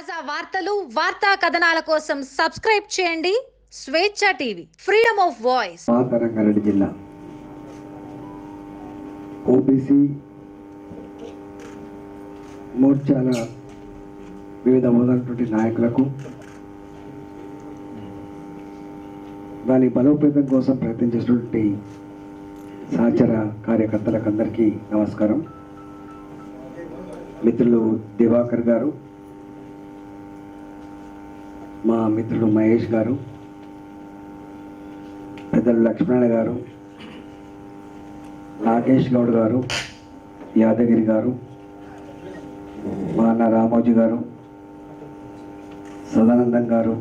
తాజా వార్తలు వార్తా కథనాల కోసం సబ్స్క్రైబ్ చేయండి. Swechha TV freedom of voice Rangareddy జిల్లా. ఓబీసీ మోర్చాల వివిధ మొదలైనటువంటి నాయకులకు దాని బలోపేతం కోసం ప్రయత్నించినటువంటి సహచర కార్యకర్తలకు అందరికీ నమస్కారం. మిత్రులు దివాకర్ గారు మా మిత్రుడు మహేష్ గారు పెద్దలు లక్ష్మణ గారు నాగేష్ గౌడ్ గారు యాదగిరి గారు మా అన్న రామోజీ గారు సదానందం గారు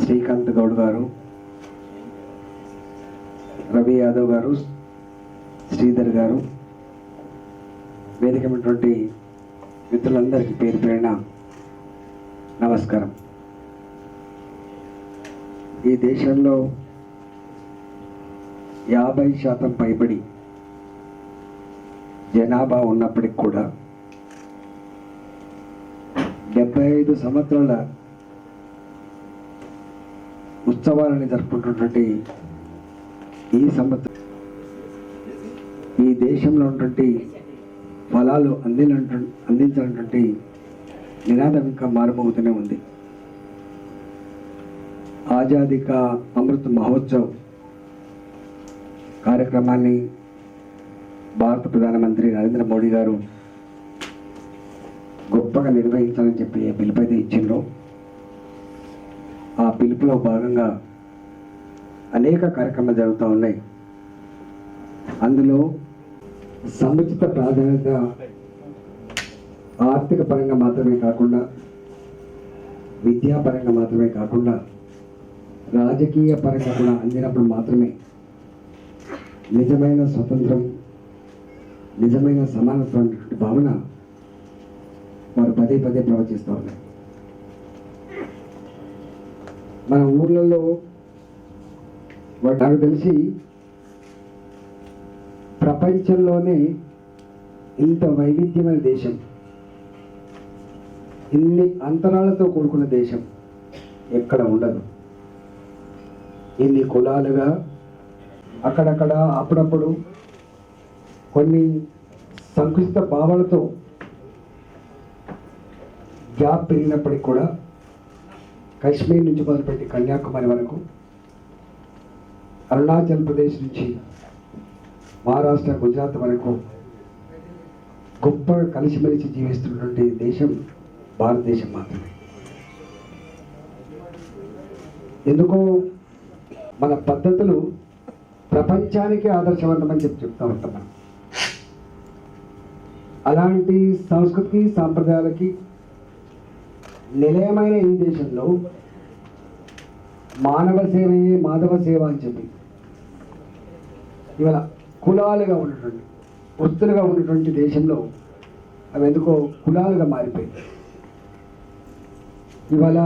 శ్రీకాంత్ గౌడ్ గారు రవి యాదవ్ గారు శ్రీధర్ గారు వేదికమైనటువంటి మిత్రులందరికీ పేరు పేరిన నమస్కారం. ఈ దేశంలో యాభై శాతం పైబడి జనాభా ఉన్నప్పటికి కూడా డెబ్బై ఐదు సంవత్సరాల ఉత్సవాలని జరుపుకుంటున్నటువంటి ఈ సంవత్సరం ఈ దేశంలో ఉన్నటువంటి ఫలాలు అందినటు అందించినటువంటి నినాదం ఇంకా మారుమోగుతూనే ఉంది. ఆజాదీ కా అమృత్ మహోత్సవ్ కార్యక్రమాన్ని భారత ప్రధానమంత్రి నరేంద్ర మోడీ గారు గొప్పగా నిర్వహించాలని చెప్పి పిలుపు అయితే ఇచ్చిండ్రో ఆ పిలుపులో భాగంగా అనేక కార్యక్రమాలు జరుగుతూ ఉన్నాయి. అందులో సముచిత ప్రాధాన్యత ఆర్థిక పరంగా మాత్రమే కాకుండా విద్యాపరంగా మాత్రమే కాకుండా రాజకీయ పరంగా కూడా అందినప్పుడు మాత్రమే నిజమైన స్వతంత్రం నిజమైన సమానత్వం భావన వారు పదే పదే ప్రవచిస్తూ ఉన్నారు. మన ఊర్లలో నాకు తెలిసి ప్రపంచంలోనే ఇంత వైవిధ్యమైన దేశం. ఇన్ని అంతరాలతో కూడుకున్న దేశం ఎక్కడ ఉండదు. ఇన్ని కులాలుగా అక్కడక్కడ అప్పుడప్పుడు కొన్ని సంకుచిత భావాలతో గ్యాప్ పెరిగినప్పటికి కూడా కాశ్మీర్ నుంచి మొదలుపెట్టి కన్యాకుమారి వరకు అరుణాచల్ ప్రదేశ్ నుంచి మహారాష్ట్ర గుజరాత్ వరకు గొప్ప కలిసిమెలిసి జీవిస్తున్నటువంటి దేశం భారతదేశం మాత్రమే. ఎందుకో? మన పద్ధతులు ప్రపంచానికి ఆదర్శవంతమని చెప్పి చెప్తా ఉంటాం మనం. అలాంటి సంస్కృతి సాంప్రదాయాలకి నిలయమైన ఈ దేశంలో మానవ సేవయే మాధవ సేవ అని చెప్పి ఇవాళ కులాలుగా ఉన్నటువంటి వృత్తులుగా ఉన్నటువంటి దేశంలో అవి ఎందుకో కులాలుగా మారిపోయింది ఇవాళ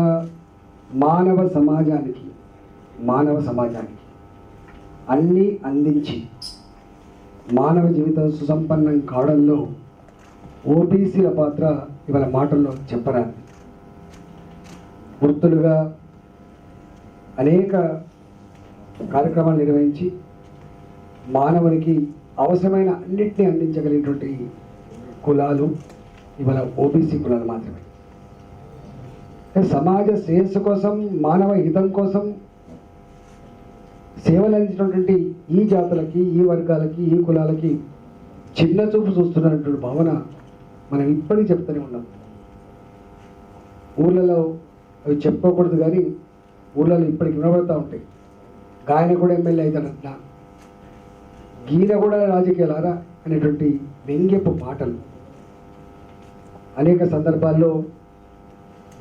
మానవ సమాజానికి మానవ సమాజానికి అన్నీ అందించి మానవ జీవితం సుసంపన్నం కావడంలో ఓబీసీల పాత్ర ఇవాళ మాటల్లో చెప్పరా వృత్తులుగా అనేక కార్యక్రమాలు నిర్వహించి మానవునికి అవసరమైన అన్నింటినీ అందించగలిగినటువంటి కులాలు ఇవాళ ఓబీసీ కులాలు మాత్రమే. సమాజ శ్రేయస్సు కోసం మానవ హితం కోసం సేవలు అందించినటువంటి ఈ జాతులకి ఈ వర్గాలకి ఈ కులాలకి చిన్న చూపు చూస్తున్నటువంటి భావన మనం ఇప్పటికీ చెప్తూనే ఉన్నాం. ఊళ్ళలో అవి చెప్పుకోకూడదు కానీ ఊళ్ళలో ఇప్పటికి వినబడతా ఉంటాయి. గాయన కూడా ఎమ్మెల్యే అవుతాడంట. గీన కూడా రాజకీయాలారా అనేటువంటి వ్యంగ్యపు మాటలు అనేక సందర్భాల్లో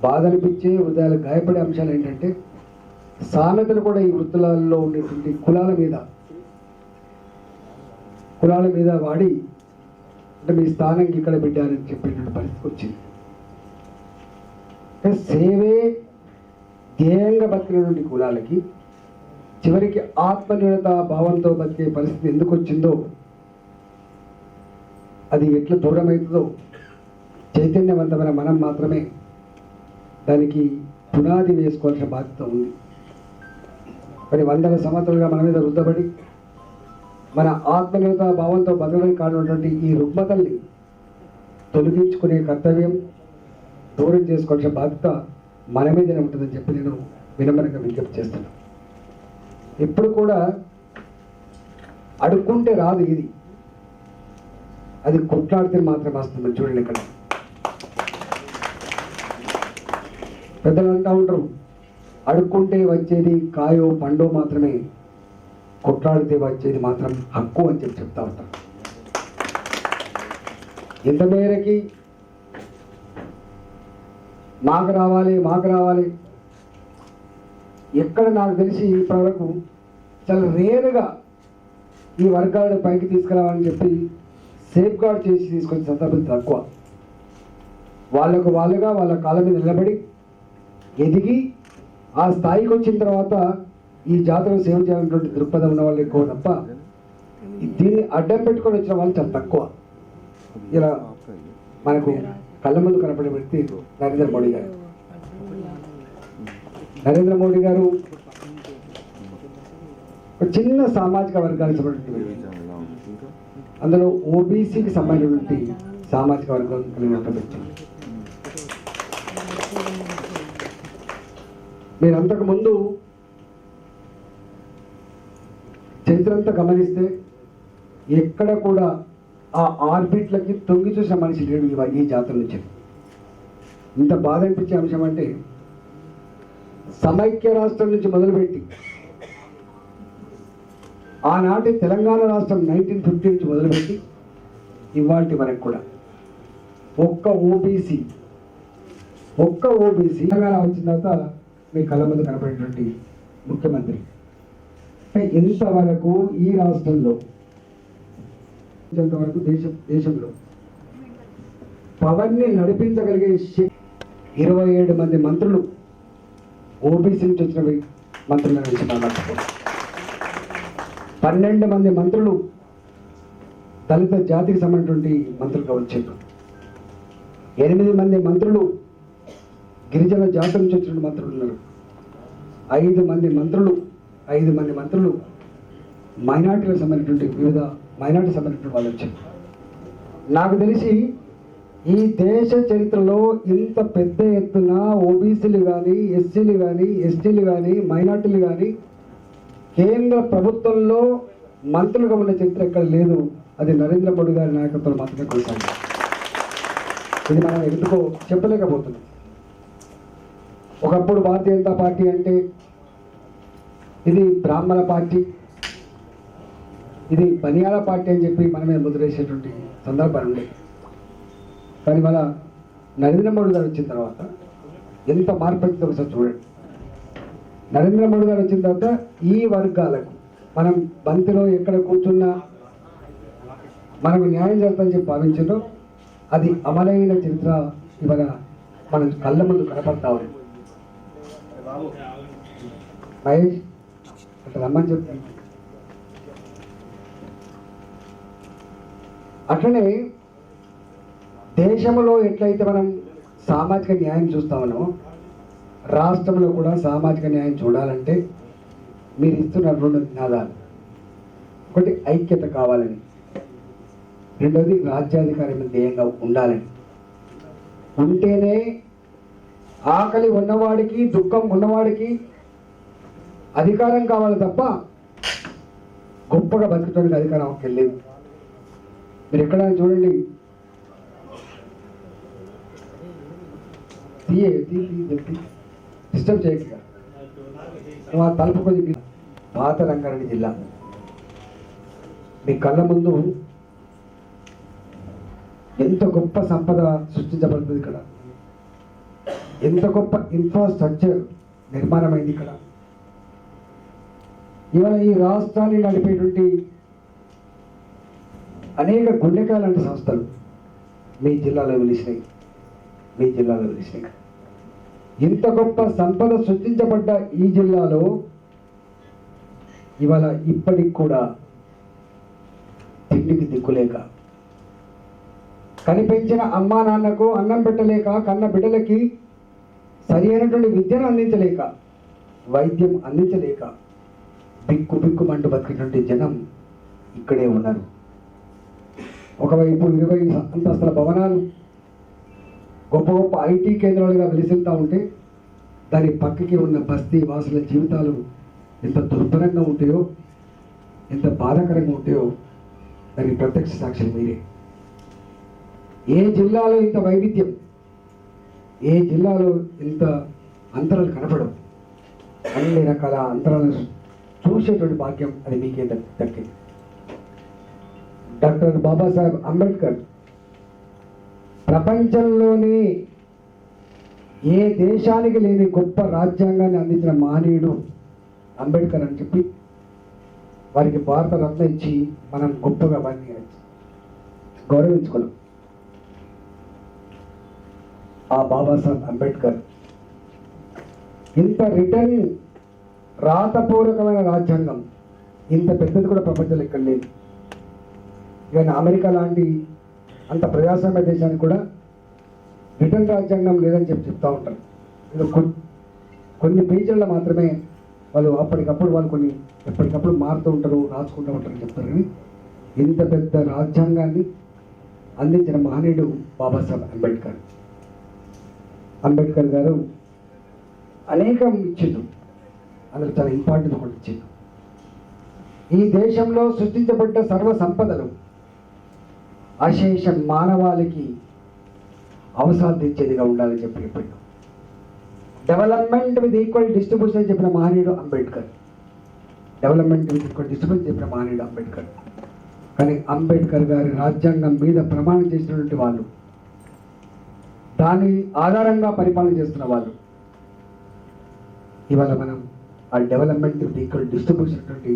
బాధ అనిపించే హృదయాలు గాయపడే అంశాలు ఏంటంటే సామెతలు కూడా ఈ వృత్తులలో ఉండేటువంటి కులాల మీద కులాల మీద వాడి అంటే మీ స్థానం ఇక్కడ పెట్టారని చెప్పేటువంటి పరిస్థితి వచ్చింది. సేవే ధ్యేయంగా బతికినటువంటి కులాలకి చివరికి ఆత్మనిర్భరత భావంతో బతికే పరిస్థితి ఎందుకు వచ్చిందో అది ఎట్లా దూరమవుతుందో చైతన్యవంతమైన మనం మాత్రమే దానికి పునాది వేసుకోవాల్సిన బాధ్యత ఉంది. మరి వందల సంవత్సరాలుగా మన మీద రుద్దబడి మన ఆత్మనిర్భత భావంతో బదులని కానటువంటి ఈ రుగ్మతల్ని తొలగించుకునే కర్తవ్యం దూరం చేసుకోవాల్సిన బాధ్యత మన మీదనే ఉంటుందని చెప్పి నేను వినమ్రంగా విజ్ఞప్తి చేస్తున్నాను. ఎప్పుడు కూడా అడుక్కుంటే రాదు ఇది. అది కొట్లాడితే మాత్రమే వస్తుంది. చూడండి ఇక్కడ. పెద్దలు అంటూ ఉంటారు అడుక్కుంటే వచ్చేది కాయో పండో మాత్రమే. కొట్లాడితే వచ్చేది మాత్రం హక్కు అని చెప్పి చెప్తా ఉంటారు ఇంత మేరకి మాకు రావాలి మాకు రావాలి. ఎక్కడ నాకు తెలిసి ఇప్పటివరకు చాలా రేరుగా ఈ వర్గాలను పైకి తీసుకురావాలని చెప్పి సేఫ్ గార్డ్ చేసి తీసుకొచ్చే సందర్భం తక్కువ. వాళ్ళకు వాళ్ళుగా వాళ్ళ కాళ్ళ మీద నిలబడి ఎదిగి ఆ స్థాయికి వచ్చిన తర్వాత ఈ జాతర సేవ చేయాలన్నటువంటి దృక్పథం ఉన్న వాళ్ళు ఎక్కువ తప్ప దీన్ని అడ్డం పెట్టుకొని వచ్చిన వాళ్ళు చాలా తక్కువ. ఇలా మనకు కళ్ళ ముందు కనపడే వ్యక్తి నరేంద్ర మోడీ గారు. నరేంద్ర మోడీ గారు ఒక చిన్న సామాజిక వర్గానికి సంబంధించిన అందులో ఓబీసీకి సంబంధించినటువంటి సామాజిక వర్గం కలిగినటువంటి వ్యక్తి. మీరు అంతకు ముందు చరిత్ర అంతా గమనిస్తే ఎక్కడ కూడా ఆ ఆర్బిట్లకి తొంగి చూసిన మనిషి లేడు ఈ జాతర నుంచి. ఇంత బాధ అనిపించే అంశం అంటే సమైక్య రాష్ట్రం నుంచి మొదలుపెట్టి ఆనాటి తెలంగాణ రాష్ట్రం నైన్టీన్ ఫిఫ్టీ నుంచి మొదలుపెట్టి ఇవాటి వరకు కూడా ఒక్క ఓబీసీ ఒక్క ఓబీసీ తెలంగాణ వచ్చిన తర్వాత మీ కళ్ళ ముందు కనపడేటువంటి ముఖ్యమంత్రి. అంటే ఇంతవరకు ఈ రాష్ట్రంలో ఇంతవరకు దేశం దేశంలో పవర్ని నడిపించగలిగే ఇరవై ఏడు మంది మంత్రులు ఓబీసీ నుంచి వచ్చిన మంత్రులు మంత్రుల పన్నెండు మంది మంత్రులు దళిత జాతికి సంబంధించినటువంటి మంత్రులుగా వచ్చారు. ఎనిమిది మంది మంత్రులు గిరిజన జాతి నుంచి వచ్చిన మంత్రులు ఉన్నారు. ఐదు మంది మంత్రులు ఐదు మంది మంత్రులు మైనార్టీలకు సంబంధించినటువంటి వివిధ మైనార్టీ సంబంధించిన వాళ్ళు వచ్చారు. నాకు తెలిసి ఈ దేశ చరిత్రలో ఇంత పెద్ద ఎత్తున ఓబీసీలు కానీ ఎస్సీలు కానీ ఎస్టీలు కానీ మైనార్టీలు కానీ కేంద్ర ప్రభుత్వంలో మంత్రులుగా ఉన్న చరిత్ర ఎక్కడ లేదు. అది నరేంద్ర మోడీ గారి నాయకత్వంలో మాత్రమే కొనసాగింది. ఇది మనం ఎందుకో చెప్పలేకపోతున్నాం. ఒకప్పుడు భారతీయ జనతా పార్టీ అంటే ఇది బ్రాహ్మణ పార్టీ ఇది బనియాల పార్టీ అని చెప్పి మన మీద ముద్రేసేటువంటి సందర్భాలు ఉండే కానీ మన నరేంద్ర మోడీ గారు వచ్చిన తర్వాత ఎంత మార్పు వచ్చిందో ఒకసారి చూడండి. నరేంద్ర మోడీ గారు వచ్చిన తర్వాత ఈ వర్గాలకు మనం బంతిలో ఎక్కడ కూర్చున్నా మనకు న్యాయం చేస్తామని చెప్పి భావించడం అది అమలైన చరిత్ర ఇవాళ మన కళ్ళ ముందు కనపడతా ఉంది. మహేష్ అట్లా రమ్మని చెప్తాను అట్లనే దేశంలో ఎట్లయితే మనం సామాజిక న్యాయం చూస్తామనో రాష్ట్రంలో కూడా సామాజిక న్యాయం చూడాలంటే మీరు ఇస్తున్న రెండు నినాదాలు. ఒకటి ఐక్యత కావాలని రెండోది రాజ్యాధికారం ధ్యేయంగా ఉండాలని. ఉంటేనే ఆకలి ఉన్నవాడికి దుఃఖం ఉన్నవాడికి అధికారం కావాలి తప్ప గొప్పగా బతుకుతానికి అధికారం వెళ్ళలేదు. మీరు ఎక్కడ చూడండి. తీయే తీ డిస్టర్బ్ చేయక తలుపు కొంచెం పాత రంగారెడ్డి జిల్లా. మీ కళ్ళ ముందు ఎంత గొప్ప సంపద సృష్టించబడుతుంది ఇక్కడ. ఎంత గొప్ప ఇన్ఫ్రాస్ట్రక్చర్ నిర్మాణమైంది ఇక్కడ. ఇవాళ ఈ రాష్ట్రాన్ని నడిపేటువంటి అనేక గుండెకాయ లాంటి సంస్థలు మీ జిల్లాలో వెలిసినాయి. మీ జిల్లాలో వెలిసినాయి ఇంత గొప్ప సంపద సృష్టించబడ్డ ఈ జిల్లాలో ఇవాళ ఇప్పటికి కూడా తిండికి దిక్కులేక కనిపించిన అమ్మా నాన్నకు అన్నం పెట్టలేక కన్న బిడ్డలకి సరి అయినటువంటి విద్యను అందించలేక వైద్యం అందించలేక బిక్కు బిక్కుమంటూ బతికినటువంటి జనం ఇక్కడే ఉన్నారు. ఒకవైపు ఇరవై అంతస్తుల భవనాలు గొప్ప గొప్ప ఐటీ కేంద్రాలుగా వెలిసిల్తా ఉంటే దాని పక్కకి ఉన్న బస్తీ వాసుల జీవితాలు ఎంత దుర్భరంగా ఉంటాయో ఎంత బాధాకరంగా ఉంటాయో దానికి ప్రత్యక్ష సాక్షులు మీరే. ఏ జిల్లాలో ఇంత వైవిధ్యం? ఏ జిల్లాలో ఇంత అంతరాలు కనపడవు? అన్ని రకాల అంతరాలను చూసేటువంటి భాగ్యం అది మీకే దక్కింది. డాక్టర్ బాబాసాహెబ్ అంబేద్కర్ ప్రపంచంలోనే ఏ దేశానికి లేని గొప్ప రాజ్యాంగాన్ని అందించిన మహనీయుడు అంబేద్కర్ అని చెప్పి వారికి భారత రత్న ఇచ్చి మనం గొప్పగా వారిని గౌరవించుకున్నాం. ఆ బాబాసాహెబ్ అంబేద్కర్. ఇంత రిటర్న్ రాతపూర్వకమైన రాజ్యాంగం ఇంత పెద్దది కూడా ప్రపంచంలో ఎక్కడ లేదు. కానీ అమెరికా లాంటి అంత ప్రజాస్వామ్య దేశానికి కూడా రిటర్న్ రాజ్యాంగం లేదని చెప్పి చెప్తూ ఉంటారు. ఇది కొన్ని పేజీల్లో మాత్రమే వాళ్ళు అప్పటికప్పుడు వాళ్ళు కొన్ని ఎప్పటికప్పుడు మారుతూ ఉంటారు రాసుకుంటూ ఉంటారని చెప్తారు కానీ ఇంత పెద్ద రాజ్యాంగాన్ని అందించిన మహనీయుడు బాబాసాహెబ్ అంబేద్కర్. అంబేద్కర్ గారు అనేకం ఇచ్చిండు. అందులో చాలా ఇంపార్టెంట్ కూడా ఇచ్చిండు. ఈ దేశంలో సృష్టించబడ్డ సర్వ సంపదలు అశేష మానవాళికి అవసరాలు తెచ్చేదిగా ఉండాలని చెప్పి చెప్పిండు. డెవలప్మెంట్ విత్ ఈక్వల్ డిస్ట్రిబ్యూషన్ అని చెప్పిన మహనీయుడు Ambedkar. Development with equal distribution చెప్పిన మహనీయుడు అంబేద్కర్. కానీ అంబేద్కర్ గారి రాజ్యాంగం మీద ప్రమాణం చేసినటువంటి వాళ్ళు దాని ఆధారంగా పరిపాలన చేస్తున్న వాళ్ళు. ఇవాళ మనం ఆ డెవలప్మెంట్ ఈక్వల్ డిస్ట్రిబ్యూషన్ అటువంటి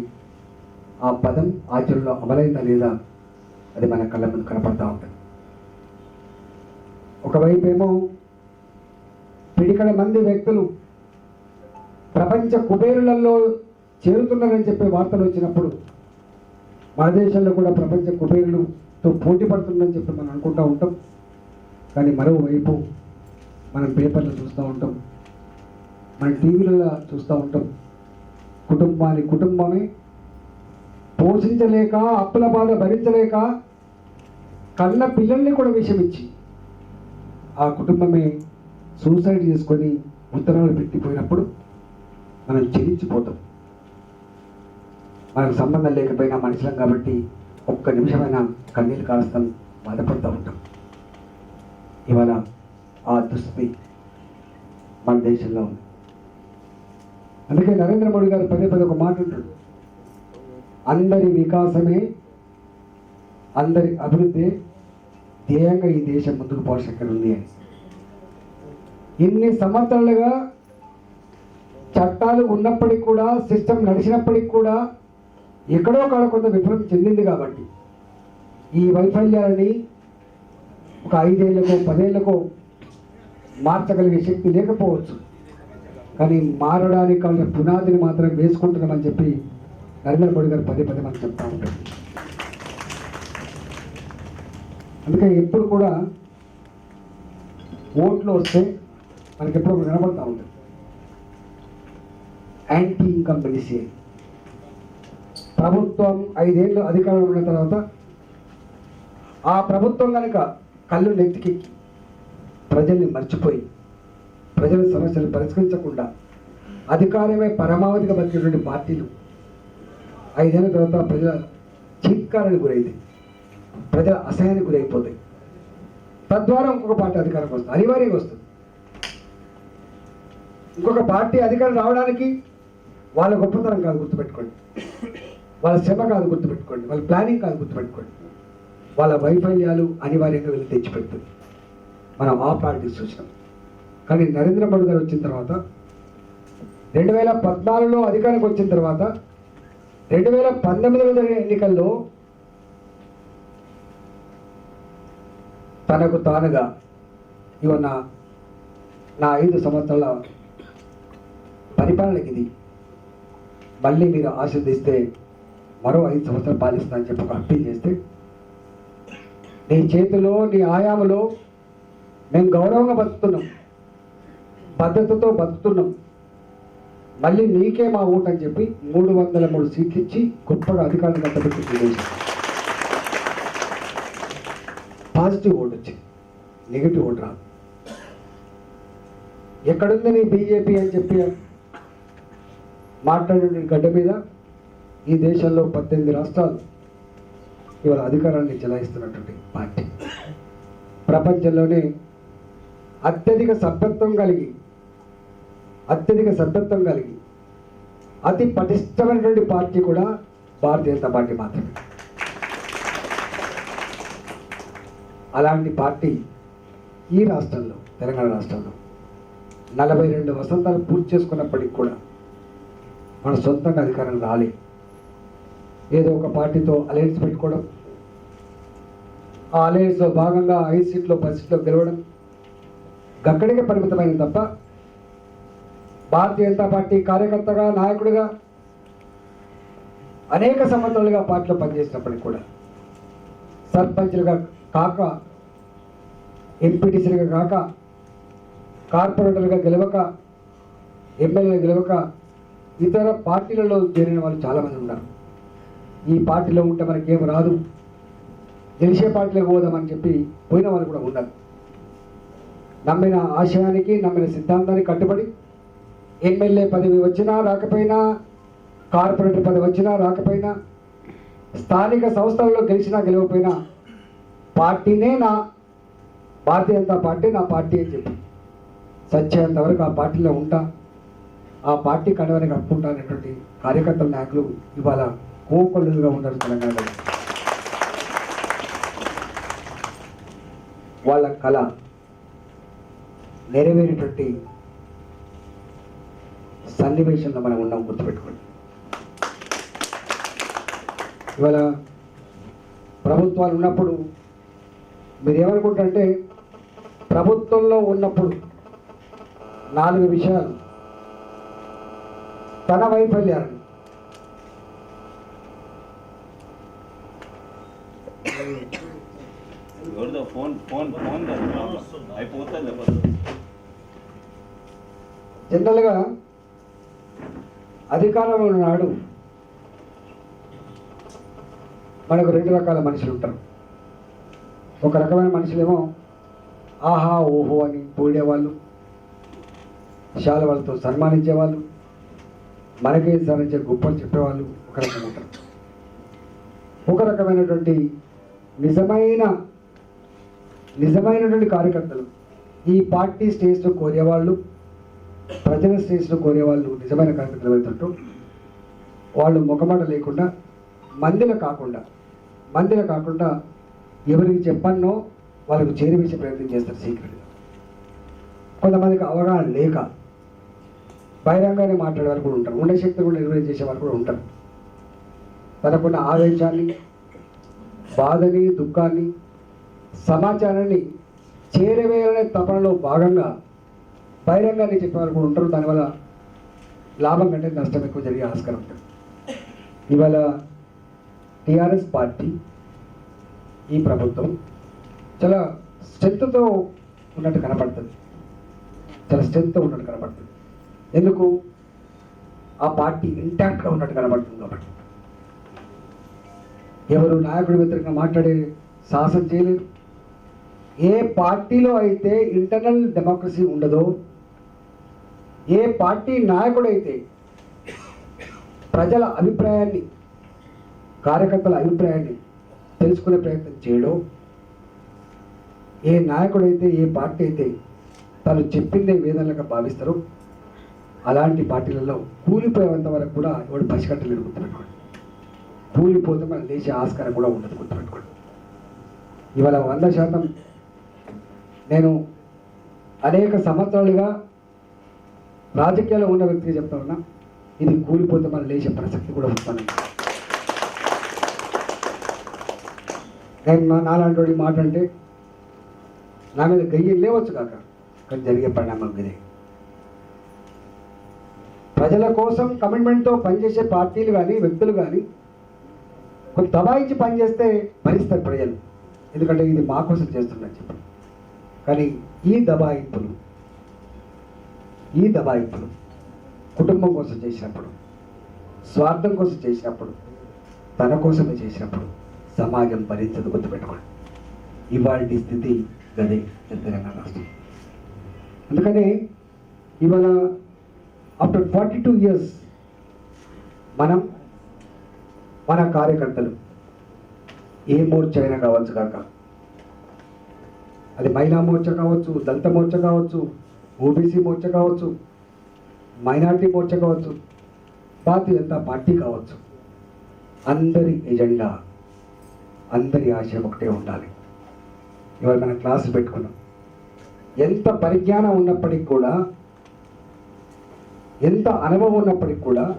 ఆ పదం ఆచరణలో అమలైందా లేదా అది మన కళ్ళ ముందు కనపడతా ఉంటుంది. ఒకవైపు ఏమో పిడికల మంది వ్యక్తులు ప్రపంచ కుబేరులలో చేరుతున్నారని చెప్పే వార్తలు వచ్చినప్పుడు మన దేశంలో కూడా ప్రపంచ కుబేరులతో పోటీ పడుతుందని చెప్పి మనం అనుకుంటూ ఉంటాం. కానీ మరోవైపు మనం పేపర్లో చూస్తూ ఉంటాం. మన టీవీలలో చూస్తూ ఉంటాం. కుటుంబాన్ని కుటుంబమే పోషించలేక అప్పుల బాధ భరించలేక కన్న పిల్లల్ని కూడా విషమిచ్చి ఆ కుటుంబమే సూసైడ్ చేసుకొని ఉత్తరాలు పెట్టిపోయినప్పుడు మనం చెల్లించిపోతాం మనకు సంబంధం లేకపోయినా మనుషులం కాబట్టి ఒక్క నిమిషమైనా కన్నీళ్ళు కాస్తాం బాధపడుతూ ఉంటాం. ఇవాళ ఆ దుస్థితి మన దేశంలో ఉంది. అందుకే నరేంద్ర మోడీ గారు పదే పదే ఒక మాట ఉంటాడు అందరి వికాసమే అందరి అభివృద్ధి ధ్యేయంగా ఈ దేశం ముందుకు పోషక్కడ ఉంది అని. ఇన్ని సంవత్సరాలుగా చట్టాలు ఉన్నప్పటికీ కూడా సిస్టమ్ నడిచినప్పటికి కూడా ఎక్కడో కాడ కొంత విఫలం చెందింది కాబట్టి ఈ వైఫల్యాలని ఒక ఐదేళ్ళకో పదేళ్ళకో మార్చగలిగే శక్తి లేకపోవచ్చు. కానీ మారడానికి కావాల్సిన పునాదిని మాత్రం వేసుకుంటున్నామని చెప్పి నరేంద్ర మోడీ గారు పదే పదే మనకు చెప్తా ఉంటారు. అందుకే ఎప్పుడు కూడా ఓట్లు వస్తే మనకి ఎప్పుడు నిలబడతా ఉంటుంది. యాంటీ ఇన్కంపెన్సీ ప్రభుత్వం ఐదేళ్ళు అధికారంలో ఉన్న తర్వాత ఆ ప్రభుత్వం కనుక కళ్ళు నెత్తికెక్కి ప్రజల్ని మర్చిపోయి ప్రజల సమస్యలు పరిష్కరించకుండా అధికారమే పరమావధిగా బతికేటువంటి పార్టీలు ఐదేళ్ళ తర్వాత ప్రజల చీత్కారానికి గురైంది ప్రజల అసహ్యానికి గురైపోతాయి. తద్వారా ఇంకొక పార్టీ అధికారం వస్తుంది అనివార్యంగా వస్తుంది. ఇంకొక పార్టీ అధికారం రావడానికి వాళ్ళ గొప్పతనం కాదు గుర్తుపెట్టుకోండి. వాళ్ళ శ్రమ కాదు గుర్తుపెట్టుకోండి వాళ్ళ ప్లానింగ్ కాదు గుర్తుపెట్టుకోండి. వాళ్ళ వైఫల్యాలు అనివార్యంగా వెళ్ళి తెచ్చిపెడుతుంది. మనం ఆ పార్టీ చూసినాం. కానీ నరేంద్ర మోడీ గారు వచ్చిన తర్వాత రెండు వేల పద్నాలుగులో అధికారానికి వచ్చిన తర్వాత రెండు వేల పంతొమ్మిదిలో జరిగిన ఎన్నికల్లో తనకు తానుగా ఇవన్న నా ఐదు సంవత్సరాల పరిపాలనకి ఇది. మళ్ళీ మీరు ఆశీర్దిస్తే మరో ఐదు సంవత్సరాలు పాలిస్తా అని చెప్పి ఒక అప్పీల్ చేస్తే నీ చేతిలో నీ ఆయాములో మేము గౌరవంగా బతుకుతున్నాం. భద్రతతో బతుకుతున్నాం. మళ్ళీ నీకే మా ఓటు అని చెప్పి మూడు వందల మూడు సీట్లు ఇచ్చి గొప్పగా అధికారులు కట్టబెట్టి పాజిటివ్ ఓటు వచ్చింది. నెగిటివ్ ఓటు రాదు. ఎక్కడుంది నీ బీజేపీ అని చెప్పి మాట్లాడిన గడ్డ మీద ఈ దేశంలో పద్దెనిమిది రాష్ట్రాలు ఇవాళ అధికారాన్ని చెలాయిస్తున్నటువంటి పార్టీ. ప్రపంచంలోనే అత్యధిక సభ్యత్వం కలిగి అత్యధిక సభ్యత్వం కలిగి అతి పటిష్టమైనటువంటి పార్టీ కూడా భారతీయ జనతా పార్టీ మాత్రమే. అలాంటి పార్టీ ఈ రాష్ట్రంలో తెలంగాణ రాష్ట్రంలో నలభై రెండు వసంతాలు పూర్తి చేసుకున్నప్పటికి కూడా మన సొంతంగా అధికారం రాలేదు ఏదో ఒక పార్టీతో అలయన్స్ పెట్టుకోవడం ఆ అలయన్స్లో భాగంగా ఐదు సీట్లో పది సీట్లో గెలవడం అక్కడికే పరిమితమైన తప్ప భారతీయ జనతా పార్టీ కార్యకర్తగా నాయకుడిగా అనేక సంవత్సరాలుగా పార్టీలో పనిచేసినప్పటికి కూడా సర్పంచ్లుగా కాక ఎంపీటీసీలుగా కాక కార్పొరేటర్గా గెలవక ఎమ్మెల్యేగా గెలవక ఇతర పార్టీలలో చేరిన వాళ్ళు చాలామంది ఉన్నారు. ఈ పార్టీలో ఉంటే మనకేం రాదు. గెలిచే పార్టీలోకి పోదామని చెప్పి పోయిన వాళ్ళు కూడా ఉన్నారు. నమ్మిన ఆశయానికి నమ్మిన సిద్ధాంతానికి కట్టుబడి ఎమ్మెల్యే పదవి వచ్చినా రాకపోయినా కార్పొరేటర్ పదవి వచ్చినా రాకపోయినా స్థానిక సంస్థలలో గెలిచినా గెలవకపోయినా పార్టీనే నా భారతీయ జనతా పార్టీ నా పార్టీ అని చెప్పి సత్యంత వరకు ఆ పార్టీలో ఉంటా. ఆ పార్టీ కడవని కప్పుకుంటా అనేటువంటి కార్యకర్తల నాయకులు ఇవాళ కోకొల్లుగా ఉన్నారు తెలంగాణలో. వాళ్ళ కళ నెరవేరేటువంటి సన్నివేశంలో మనం ఉన్నాం గుర్తుపెట్టుకోండి. ఇవాళ ప్రభుత్వాలు ఉన్నప్పుడు మీరు ఏమనుకుంటారంటే ప్రభుత్వంలో ఉన్నప్పుడు నాలుగు విషయాలు తన వైఫల్యాలను ఫోన్ ఫోన్ అయిపోతుంది జనరల్గా అధికారంలో ఉన్నాడు మనకు రెండు రకాల మనుషులు ఉంటారు. ఒక రకమైన మనుషులేమో ఆహా ఓహో అని పోయేవాళ్ళు శాల వాళ్ళతో సన్మానించేవాళ్ళు మనకే సాధించే గొప్పలు చెప్పేవాళ్ళు ఒక రకం ఉంటారు. ఒక రకమైనటువంటి నిజమైన నిజమైనటువంటి కార్యకర్తలు. ఈ పార్టీ స్టేజ్లో కోరేవాళ్ళు ప్రజల స్టేజ్లో కోరేవాళ్ళు నిజమైన కార్యకర్తలు వెళ్తుంటూ వాళ్ళు ముఖమాట లేకుండా మందిలో కాకుండా మందిలో కాకుండా ఎవరికి చెప్పన్నో వాళ్ళకు చేరవేసే ప్రయత్నం చేస్తారు సీక్రెట్గా కొంతమందికి అవగాహన లేక బహిరంగానే మాట్లాడే వారు కూడా ఉంటారు. ఉండే శక్తి కూడా నిర్వహణ చేసే వారు కూడా ఉంటారు. తనకున్న ఆవేశాన్ని బాధని దుఃఖాన్ని సమాచారాన్ని చేరవేయాలనే తపనలో భాగంగా బహిరంగానే చెప్పేవాళ్ళు కూడా ఉంటారు. దానివల్ల లాభం కంటే నష్టం ఎక్కువ జరిగే ఆస్కారం ఉంటుంది. ఇవాళ టీఆర్ఎస్ పార్టీ ఈ ప్రభుత్వం చాలా స్ట్రెంత్తో ఉన్నట్టు కనపడుతుంది. చాలా స్ట్రెంత్తో ఉన్నట్టు కనపడుతుంది. ఎందుకు? ఆ పార్టీ ఇంటాక్ట్గా ఉన్నట్టు కనబడుతుంది కాబట్టి. ఎవరు నాయకుడి వ్యతిరేకంగా మాట్లాడే సాహసం చేయలేరు ఏ పార్టీలో అయితే ఇంటర్నల్ డెమోక్రసీ ఉండదో ఏ పార్టీ నాయకుడైతే ప్రజల అభిప్రాయాన్ని కార్యకర్తల అభిప్రాయాన్ని తెలుసుకునే ప్రయత్నం చేయడో ఏ నాయకుడైతే ఏ పార్టీ అయితే తను చెప్పిందే వేదనలుగా భావిస్తారు అలాంటి పార్టీలలో కూలిపోయేంత వరకు కూడా ఎవడు పసికట్టలేడు గుర్తుపెట్టుకోండి కూలిపోతే మన దేశ ఆస్కారం కూడా ఉండదు గుర్తుపెట్టుకోండి ఇవాళ వంద శాతం నేను అనేక సంవత్సరాలుగా రాజకీయాల్లో ఉన్న వ్యక్తిగా చెప్తా ఉన్నా ఇది కూలిపోతే మనం లేచే ప్రసక్తి కూడా ఉంటాను నేను నా నాలాంటి మాట అంటే నా మీద గయ్యి లేవచ్చు కాక కానీ జరిగే పరిణామం ఇదే. ప్రజల కోసం కమిట్మెంట్తో పనిచేసే పార్టీలు కానీ వ్యక్తులు కానీ కొంత దబాయించి పనిచేస్తే భరిస్తారు ప్రజలు ఎందుకంటే ఇది మా కోసం చేస్తున్నా చెప్పి కానీ ఈ దబాయింపులు ఈ దబాయింపులు కుటుంబం కోసం చేసినప్పుడు స్వార్థం కోసం చేసినప్పుడు తన కోసమే చేసినప్పుడు సమాజం భరించదు గుర్తుపెట్టుకోండి. ఇవాళ స్థితి గదే తెలంగాణ రాష్ట్రం. అందుకనే ఇవాళ ఆఫ్టర్ ఫార్టీ టూ ఇయర్స్ మనం మన కార్యకర్తలు ఏ మోర్చైనా కావచ్చు కాక అది మహిళా మోర్చ కావచ్చు దళిత మోర్చ కావచ్చు ఓబీసీ మోర్చ కావచ్చు మైనార్టీ మోర్చ కావచ్చు భారతీయ జనతా పార్టీ కావచ్చు. అందరి ఎజెండా అందరి ఆశయం ఒకటే ఉండాలి. ఇవాళ మనం క్లాసు పెట్టుకున్నాం. ఎంత పరిజ్ఞానం ఉన్నప్పటికి కూడా ఎంత అనుభవం ఉన్నప్పటికి కూడా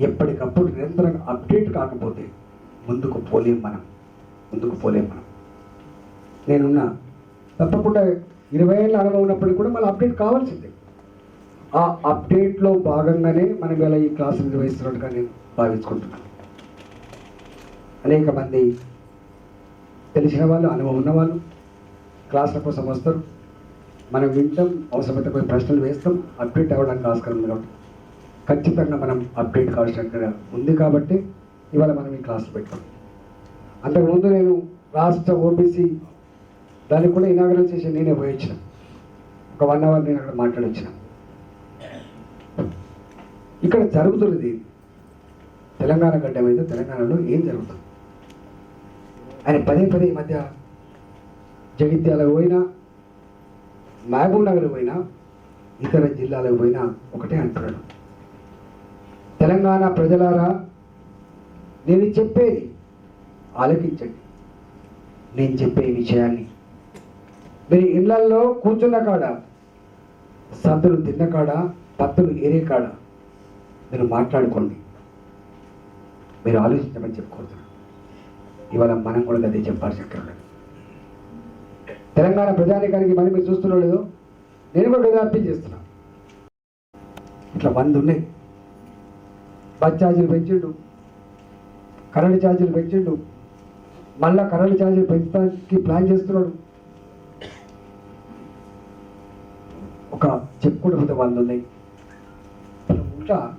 ఎప్పటికప్పుడు నిరంతరం అప్డేట్ కాకపోతే ముందుకు పోలేం మనం. ముందుకు పోలేం మనం. నేనున్నా తప్పకుండా ఇరవై ఏళ్ళ అనుభవం ఉన్నప్పటికీ కూడా మళ్ళీ అప్డేట్ కావాల్సిందే. ఆ అప్డేట్లో భాగంగానే మనం ఇలా ఈ క్లాసులు నిర్వహిస్తున్నట్టుగా నేను భావించుకుంటున్నాను. అనేక మంది తెలిసిన వాళ్ళు అనుభవం ఉన్నవాళ్ళు క్లాసుల కోసం వస్తారు. మనం వింటాం అవసరమైతే కొన్ని ప్రశ్నలు వేస్తాం అప్డేట్ అవ్వడానికి ఆస్కారం ఉంది కాబట్టి. ఖచ్చితంగా మనం అప్డేట్ కావాల్సిన ఉంది కాబట్టి ఇవాళ మనం ఈ క్లాసులు పెట్టాం అంతకుముందు నేను రాష్ట్ర ఓబీసీ దానికి కూడా ఇనాగరల్ చేసి నేనే పోయి వచ్చిన ఒక వన్ అవర్ నేను అక్కడ మాట్లాడొచ్చిన. ఇక్కడ జరుగుతున్నది తెలంగాణ గడ్డ మీద తెలంగాణలో ఏం జరుగుతుంది? ఆయన పదే పదే ఈ మధ్య జగిత్యాలకు పోయినా మహబూబ్ నగర్ పోయినా ఇతర జిల్లాలకు పోయినా ఒకటే అంటున్నాడు. తెలంగాణ ప్రజలారా నేను చెప్పేది ఆలకించండి. నేను చెప్పే విషయాన్ని మీరు ఇళ్ళల్లో కూర్చున్న కాడ సద్దులు తిన్న కాడ పత్తులు ఏరే కాడ మీరు మాట్లాడుకోండి. మీరు ఆలోచించమని చెప్పుకోవచ్చు ఇవాళ మనం కూడా అదే చెప్పాలి అక్కడ తెలంగాణ ప్రజానికానికి మరి మీరు చూస్తున్నా లేదు నేను కూడా ఏదో అప్పీల్ చేస్తున్నా. ఇట్లా వంద ఉన్నాయి. బస్ ఛార్జీలు పెంచిండు. కరెంట్ ఛార్జీలు పెంచిండు. మళ్ళా కరెంట్ ఛార్జీలు పెంచడానికి ప్లాన్ చేస్తున్నాడు ఒక చెప్పుకుంటూ పోతే వాళ్ళు ఉన్నాయి. ఉల్టా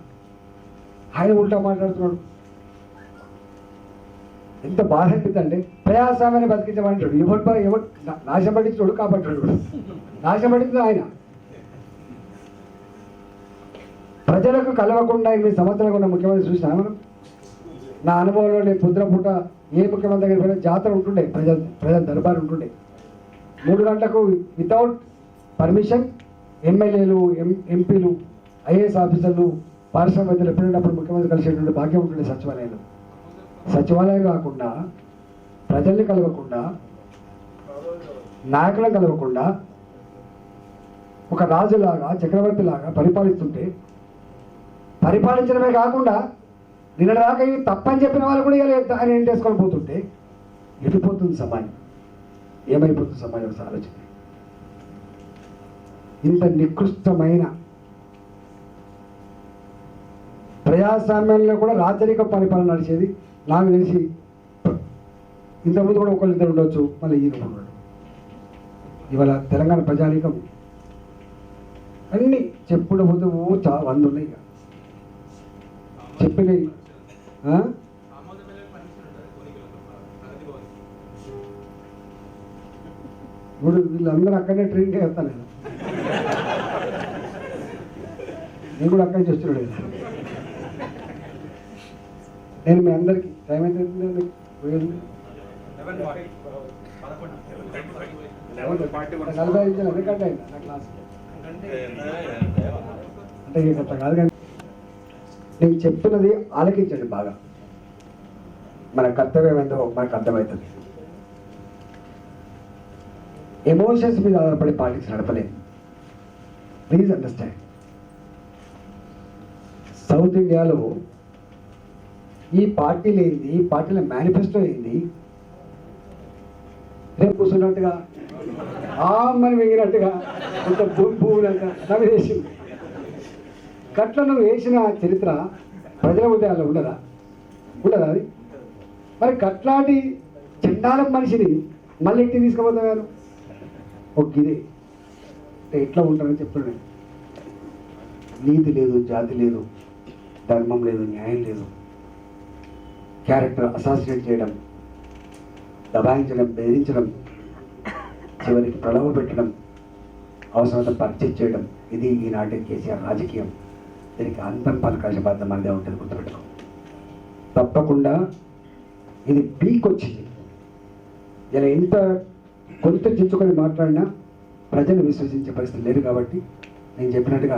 ఆయన ఉల్టా మాట్లాడుతున్నాడు. ఎంత బాధ అనిపిస్తుందంటే ప్రయాసాన్ని బతికించమంటాడు ఎవరు బా- ఎవరు నా- పట్టించాడు కాపాడాడు నాశం పట్టింది ఆయన. ప్రజలకు కలవకుండా ఎనిమిది సంవత్సరాలు కూడా ముఖ్యమంత్రి చూసినా మనం? నా అనుభవంలో నేను పుద్ర పూట ఏ ముఖ్యమంత్రి దగ్గర పోయినా జాతర ఉంటుండే ప్రజల ప్రజల దర్బారు ఉంటుండే. మూడు గంటలకు వితౌట్ పర్మిషన్ ఎమ్మెల్యేలు ఎం ఎంపీలు ఐఏఎస్ ఆఫీసర్లు పారిశ్రామికవేత్తలు ఎప్పుడైనప్పుడు ముఖ్యమంత్రి కలిసేటువంటి భాగ్యం ఉంటుండే సచివాలయంలో. సచివాలయం కాకుండా ప్రజల్ని కలవకుండా నాయకులను కలవకుండా ఒక రాజులాగా చక్రవర్తిలాగా పరిపాలిస్తుంటే పరిపాలించడమే కాకుండా నిన్నదాకా ఇవి తప్పని చెప్పిన వాళ్ళు కూడా ఇలా ఆయన ఏం చేసుకొని పోతుంటే ఎటుపోతుంది సమాజం. ఏమైపోతుంది సమాజం? ఒకసారి ఆలోచన. ఇంత నికృష్టమైన ప్రజాస్వామ్యంలో కూడా రాచరిక పరిపాలన నడిచేది. నాకు తెలిసి ఇంతకుముందు కూడా ఒకళ్ళు ఇద్దరు ఉండొచ్చు మళ్ళీ ఈయన ఉన్నాడు ఇవాళ తెలంగాణ ప్రజానీకం అన్ని చెప్పుడు పోతే ఓ వంద ఉన్నాయి ఇక. చెప్పినవి ఇప్పుడు వీళ్ళందరూ అక్కడనే ట్రైన్ చేస్తాను నేను నేను కూడా అక్కడి కదా నేను మీ అందరికి టైం ఎంత నలభై ఐదు ఎందుకంటే నా క్లాస్ అంటే కాదు కానీ నేను చెప్తున్నది ఆలకించండి బాగా. మన కర్తవ్యం ఏందో మనకు అర్థమవుతుంది. ఎమోషన్స్ మీద ఆధారపడి పాలిటిక్స్ నడపలేదు ప్లీజ్ అండర్స్టాండ్ సౌత్ ఇండియాలో ఈ పార్టీలు ఏంది ఈ పార్టీల మేనిఫెస్టో ఏంది? రేపు కూర్చున్నట్టుగా ఆమ్మని మింగినట్టుగా కొంత భూమి భూములంతా నవ్వు వేసింది. గట్ల నువ్వు వేసిన చరిత్ర ప్రజల ఉదయాల్లో ఉండదా? ఉండదా అది? మరి గట్లాంటి చెండాల మనిషిని మళ్ళీ ఇంటికి తీసుకుపోతాను ఒక గిదే అంటే ఎట్లా ఉంటారని చెప్తున్నాను నీతి లేదు జాతి లేదు ధర్మం లేదు న్యాయం లేదు. క్యారెక్టర్ అసాసినేట్ చేయడం దబాయించడం బెదిరించడం చివరికి ప్రలోభ పెట్టడం అవసరత పరిచయం చేయడం ఇది ఈనాటి కేసీఆర్ రాజకీయం. దీనికి అంతం పలకాల్సిన బాధ్యత మనదే ఉంటుంది గుర్తుపెట్టుకో. తప్పకుండా ఇది పీక్ వచ్చింది ఇలా ఎంత కొంత చించుకొని మాట్లాడినా ప్రజలు విశ్వసించే పరిస్థితి లేదు కాబట్టి నేను చెప్పినట్టుగా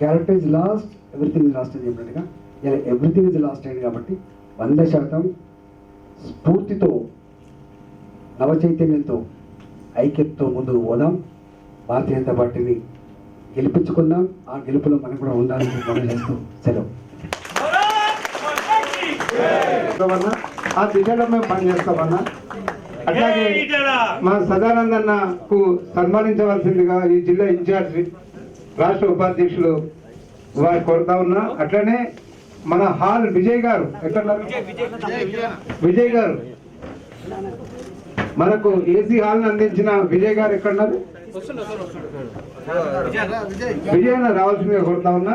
character is lost everything is lost అని చెప్పినట్టుగా. ఇలా ఎవ్రీథింగ్ ఇస్ లాస్ట్ అయింది కాబట్టి వంద శాతం స్ఫూర్తితో నవచైతన్యంతో ఐక్యతతో ముందుకు పోదాం. భారతీయ జనతా పార్టీని గెలిపించుకుందాం. ఆ గెలుపులో మనం కూడా ఉండాలని మనం చేస్తూ సెలవు. ఆ దిశలో మేము పనిచేస్తామన్నా అట్లాగే మా సదానంద అన్నకు సన్మానించవలసిందిగా ఈ జిల్లా ఇన్ఛార్జి రాష్ట్ర ఉపాధ్యక్షులు వారు కోరుతా ఉన్నా అట్లనే మన హాల్ విజయ్ గారు ఎక్కడన్నారు విజయ్ గారు. మనకు ఏసీ హాల్ అందించిన విజయ్ గారు ఎక్కడున్నారు? విజయ్ రావాల్సిందిగా కోరుతా ఉన్నా.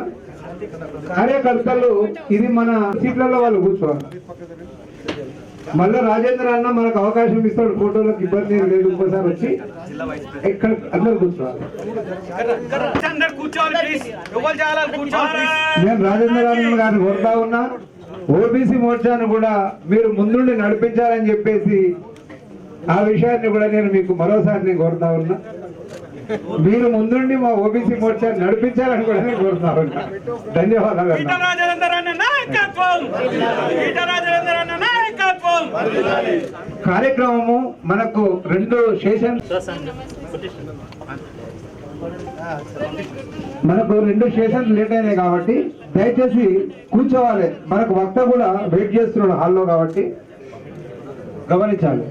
కార్యకర్తలు ఇది మన సీట్లలో వాళ్ళు కూర్చోవాలి. మళ్ళా రాజేంద్ర అన్న మనకు అవకాశం ఇస్తాడు ఫోటోలకు ఇబ్బంది లేదు ఇంకోసారి వచ్చి ఇక్కడ అందరు కూర్చోవాలి. నేను రాజేంద్ర అన్న గారిని కోరుతా ఉన్నా. ఓబీసీ మోర్చాను కూడా మీరు ముందుండి నడిపించాలని చెప్పేసి ఆ విషయాన్ని కూడా నేను మీకు మరోసారి నేను కోరుతా ఉన్నా. మీరు ముందుండి మా ఓబీసీ మోర్చాను నడిపించాలని కూడా నేను కోరుతా ఉన్నా ధన్యవాదాలు కార్యక్రమము మనకు రెండు సెషన్ మనకు రెండు స్టేషన్స్ లేట్ అయినాయి కాబట్టి దయచేసి కూర్చోవాలి. మనకు వక్త కూడా వెయిట్ చేస్తున్నాడు హాల్లో కాబట్టి గమనించాలి.